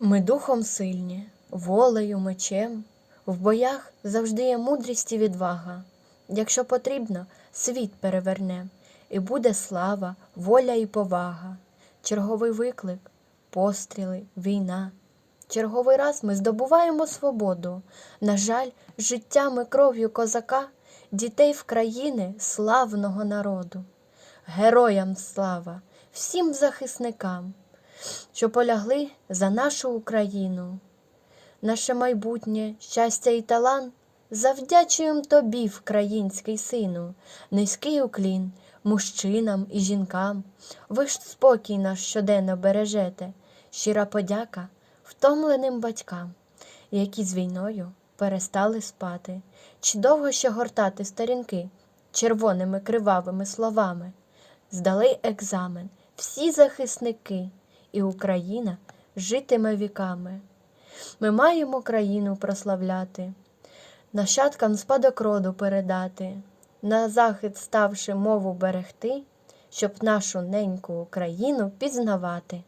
Ми духом сильні, волею, мечем, в боях завжди є мудрість і відвага. Якщо потрібно, світ перевернем, і буде слава, воля і повага. Черговий виклик, постріли, війна. Черговий раз ми здобуваємо свободу. На жаль, життям і кров'ю козака, дітей в країни славного народу. Героям слава, всім захисникам, що полягли за нашу Україну. Наше майбутнє, щастя і талант завдячуєм тобі, вкраїнський сину, низький уклін мужчинам і жінкам. Ви ж спокій наш щоденно бережете, щира подяка втомленим батькам, які з війною перестали спати, чи довго ще гортати сторінки червоними кривавими словами. Здали екзамен всі захисники, і Україна житиме віками. Ми маємо країну прославляти, нащадкам спадок роду передати, на захист ставши мову берегти, щоб нашу неньку Україну пізнавати.